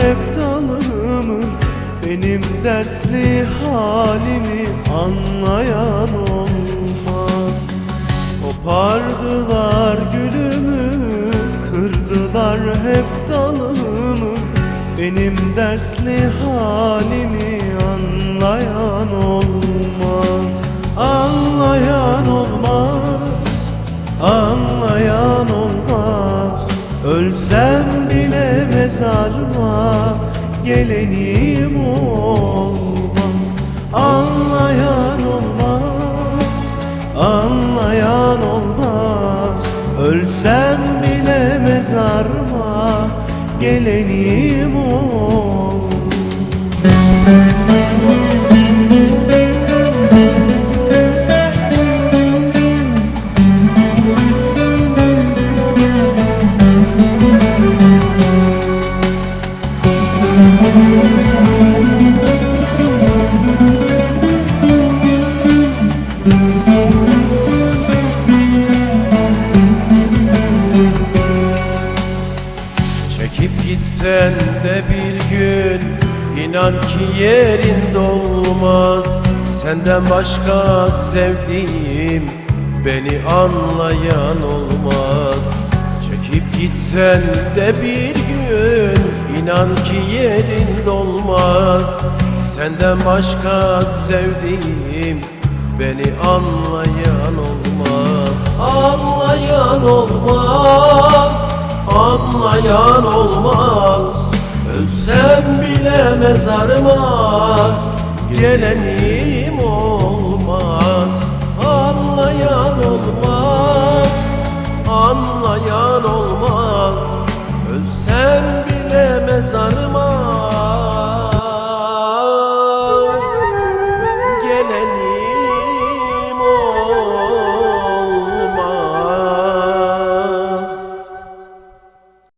hep dalımın Benim dertli halimi anlayan olmaz. Kopardılar gülümü Kırdılar hep dalımı Benim dertli halimi anlayan olmaz. Anlayan olmaz Anlayan olmaz. Ölsem mezarıma Gelenim olmaz. Anlayan olmaz Anlayan olmaz. Ölsem bile mezarıma Gelenim olmaz Gitsen de bir gün inan ki yerinde olmaz Senden başka sevdiğim beni anlayan olmaz. Çekip gitsen de bir gün inan ki yerinde olmaz Senden başka sevdiğim beni anlayan olmaz. Anlayan olmaz anlayan olmaz. Ölsem bile mezarıma gelenim olmaz. Anlayan olmaz, anlayan olmaz.